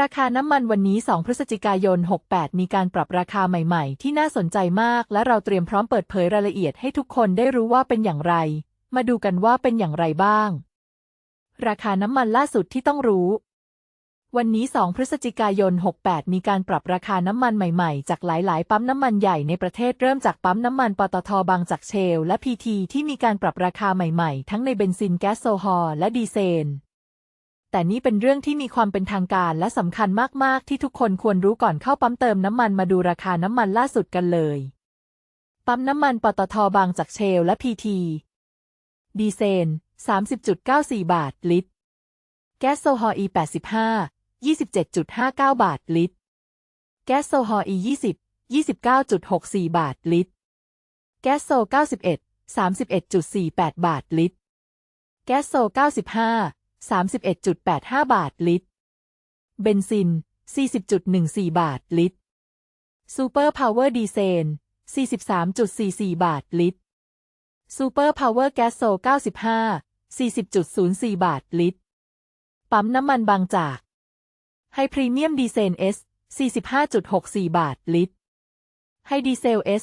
ราคาน้ำมันวันนี้ 2 พฤศจิกายน 68 มีการปรับราคาใหม่ๆ ที่น่าสนใจมาก และเราเตรียมพร้อมเปิดเผยรายละเอียดให้ทุกคนได้รู้ว่าเป็นอย่างไร มาดูกันว่าเป็นอย่างไรบ้าง ราคาน้ำมันล่าสุดที่ต้องรู้ วันนี้ 2 พฤศจิกายน 68 มีการปรับราคาน้ำมันใหม่ๆ จากหลาย ๆ ปั๊มน้ำมันใหญ่ในประเทศเริ่มจากปั๊มน้ำมันปตทบางจากเชล และพีทีที่มีการปรับราคาใหม่ ๆ ทั้งในเบนซินแก๊สโซฮอลและดีเซล แต่นี่เป็นเรื่องที่มีความเป็นทางการและสำคัญมาก ๆ ที่ทุกคนควรรู้ก่อนเข้าปั๊มเติมน้ำมันมาดูราคาน้ำมันล่าสุดกันเลย ปั๊มน้ำมันปตทบางจากเชลและพีทีดีเซล30.94 บาทลิตร แก๊สโซฮอล์ E 85 27.59 บาทลิตร แก๊สโซฮอล์ E 20 29.64 บาทลิตร แก๊สโซ 91 31.48 บาทลิตร แก๊สโซ 95 31.85 บาทลิตร เบนซิน 40.14 บาทลิตร ซูเปอร์พาวเวอร์ดีเซล43.44 บาทลิตร ซูเปอร์พาวเวอร์แก๊สโซ 95 40.04 บาทลิตร ปั๊มน้ำมันบางจากไฮพรีเมียมดีเซลเอส45.64 บาทลิตรไฮดีเซลเอส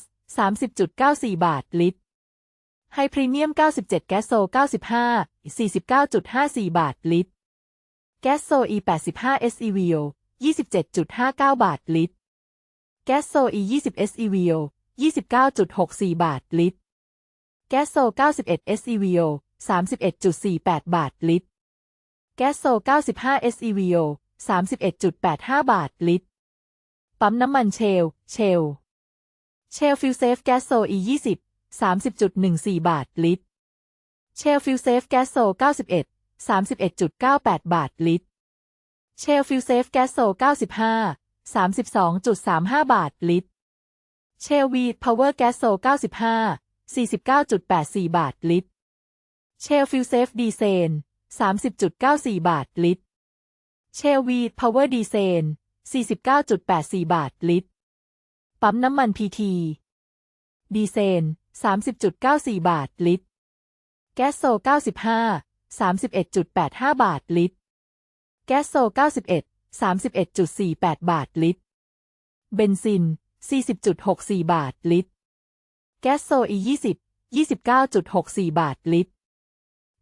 30.94 บาทลิตร ไฮพรีเมียม 97 แก๊สโซ 95 49.54 บาทลิตร แก๊สโซ E 85 SEVO 27.59 บาทลิตร แก๊สโซ E 20 SEVO 29.64 บาทลิตร แก๊สโซ 91 SEVO 31.48 บาทลิตร แก๊สโซ 95 SEVO 31.85 บาทลิตร ปั๊มน้ำมันเชล เชล เชลฟิลเซฟแก๊สโซ E 20 30.14 บาทลิตร เชลฟิลเซฟแก๊สโซ91 31.98 บาทลิตร เชลฟิลเซฟแก๊สโซ95 32.35 บาทลิตร เชลวีดพาวเวอร์แก๊สโซ95 49.84 บาทลิตร เชลฟิลเซฟดีเซล30.94 บาทลิตร เชลวีดพาวเวอร์ดีเซล49.84 บาทลิตร ปั๊มน้ำมันพีทีดีเซล 30.94 บาทลิตร แก๊สโซ 95 31.85 บาทลิตร แก๊สโซ 91 31.48 บาทลิตร เบนซิน 40.64 บาทลิตร แก๊สโซ E 20 29.64 บาทลิตร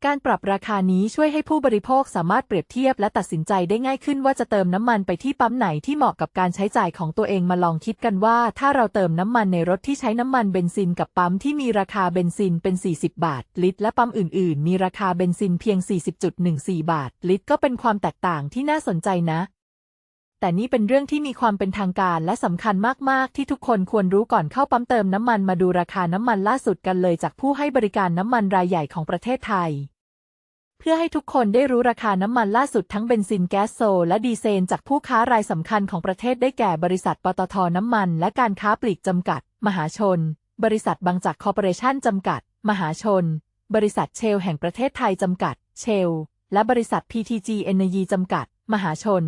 การปรับราคานี้ช่วยให้ผู้บริโภคสามารถเปรียบเทียบและตัดสินใจได้ง่ายขึ้นว่าจะเติมน้ำมันไปที่ปั๊มไหนที่เหมาะกับการใช้จ่ายของตัวเองมาลองคิดกันว่า ถ้าเราเติมน้ำมันในรถที่ใช้น้ำมันเบนซินกับปั๊มที่มีราคาเบนซินเป็น 40 บาท ลิตรและปั๊มอื่น ๆ มีราคาเบนซินเพียง 40.14 บาท ลิตรก็เป็นความแตกต่างที่น่าสนใจนะ แต่นี่เป็นเรื่องที่มีความเป็นทางการและสำคัญมาก ๆ ที่ทุกคนควรรู้ก่อนเข้าปั๊มเติมน้ำมันมาดูราคาน้ำมันล่าสุดกันเลยจากผู้ให้บริการน้ำมันรายใหญ่ของประเทศไทย เพื่อให้ทุกคนได้รู้ราคาน้ำมันล่าสุดทั้งเบนซินแก๊สโซและดีเซลจากผู้ค้ารายสำคัญของประเทศได้แก่บริษัทปตทน้ำมัน และการค้าปลีกจำกัด มหาชน บริษัทบางจากคอร์ปอเรชั่นจำกัด มหาชน บริษัทเชลแห่งประเทศไทยจำกัด เชล และบริษัท PTG Energy จำกัด มหาชน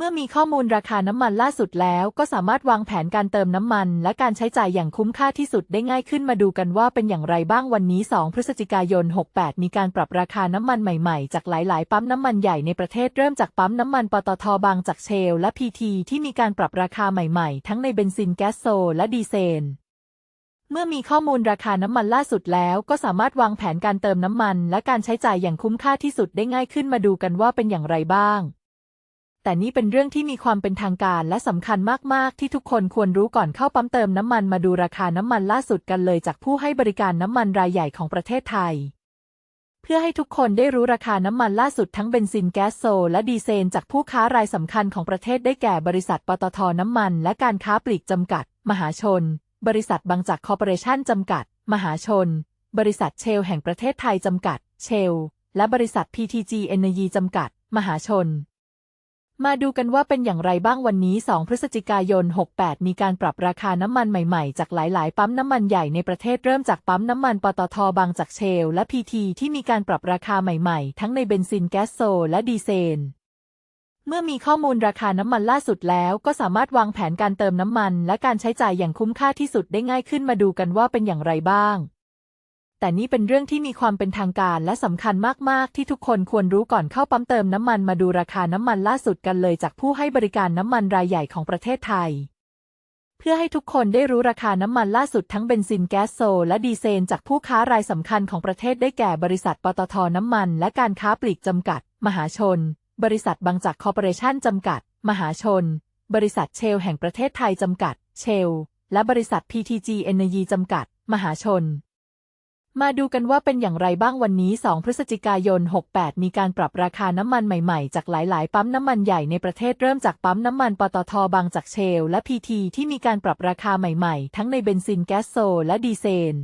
เมื่อมีข้อมูลราคาน้ำมันล่าสุดแล้ว ก็สามารถวางแผนการเติมน้ำมัน และการใช้จ่ายอย่างคุ้มค่าที่สุดได้ง่ายขึ้นมาดูกันว่าเป็นอย่างไรบ้างวันนี้ 2 พฤศจิกายน 68 มีการปรับราคาน้ำมันใหม่ๆ จากหลายๆ ปั๊มน้ำมันใหญ่ในประเทศเริ่มจากปั๊มน้ำมันปตทบางจากเชล และพีทีที่มีการปรับราคาใหม่ๆ ทั้งในเบนซินแก๊สโซและดีเซลเมื่อมีข้อมูลราคาน้ำมันล่าสุดแล้ว ก็สามารถวางแผนการเติมน้ำมัน และการใช้จ่ายอย่างคุ้มค่าที่สุดได้ง่ายขึ้นมาดูกันว่าเป็นอย่างไรบ้าง แต่นี่เป็นเรื่องที่มีความเป็นทางการและสำคัญมาก ๆ ที่ทุกคนควรรู้ก่อนเข้าปั๊มเติมน้ำมันมาดูราคาน้ำมันล่าสุดกันเลยจากผู้ให้บริการน้ำมันรายใหญ่ของประเทศไทย เพื่อให้ทุกคนได้รู้ราคาน้ำมันล่าสุดทั้งเบนซินแก๊สโซและดีเซลจากผู้ค้ารายสำคัญของประเทศได้แก่บริษัทปตทน้ำมัน และการค้าปลีกจำกัด มหาชน บริษัทบางจากคอร์ปอเรชั่นจำกัด มหาชน บริษัทเชลแห่งประเทศไทยจำกัด เชล และบริษัท PTG Energy จำกัด มหาชน มาดูกันว่าเป็นอย่างไรบ้างวันนี้ 2 พฤศจิกายน 68 มีการปรับราคาน้ำมันใหม่ๆ จากหลายๆ ปั๊มน้ำมันใหญ่ในประเทศเริ่มจากปั๊มน้ำมันปตทบางจากเชล และพีทีที่มีการปรับราคาใหม่ๆ ทั้งในเบนซินแก๊สโซและดีเซลเมื่อมีข้อมูลราคาน้ำมันล่าสุดแล้ว ก็สามารถวางแผนการเติมน้ำมัน และการใช้จ่ายอย่างคุ้มค่าที่สุดได้ง่ายขึ้นมาดูกันว่าเป็นอย่างไรบ้าง แต่นี่เป็นเรื่องที่มีความเป็นทางการและสำคัญมาก ๆ ที่ทุกคนควรรู้ก่อนเข้าปั๊มเติมน้ำมันมาดูราคาน้ำมันล่าสุดกันเลยจากผู้ให้บริการน้ำมันรายใหญ่ของประเทศไทย เพื่อให้ทุกคนได้รู้ราคาน้ำมันล่าสุดทั้งเบนซินแก๊สโซและดีเซลจากผู้ค้ารายสำคัญของประเทศได้แก่บริษัทปตทน้ำมัน และการค้าปลีกจำกัด มหาชน บริษัทบางจากคอร์ปอเรชั่นจำกัด มหาชน บริษัทเชลแห่งประเทศไทยจำกัด เชล และบริษัท PTG Energy จำกัด มหาชน มาดูกันว่าเป็นอย่างไรบ้างวันนี้ 2 พฤศจิกายน 68 มีการปรับราคาน้ำมันใหม่ๆ จากหลายๆ ปั๊มน้ำมันใหญ่ในประเทศเริ่มจากปั๊มน้ำมันปตทบางจากเชล และพีทีที่มีการปรับราคาใหม่ๆ ทั้งในเบนซินแก๊สโซ และดีเซล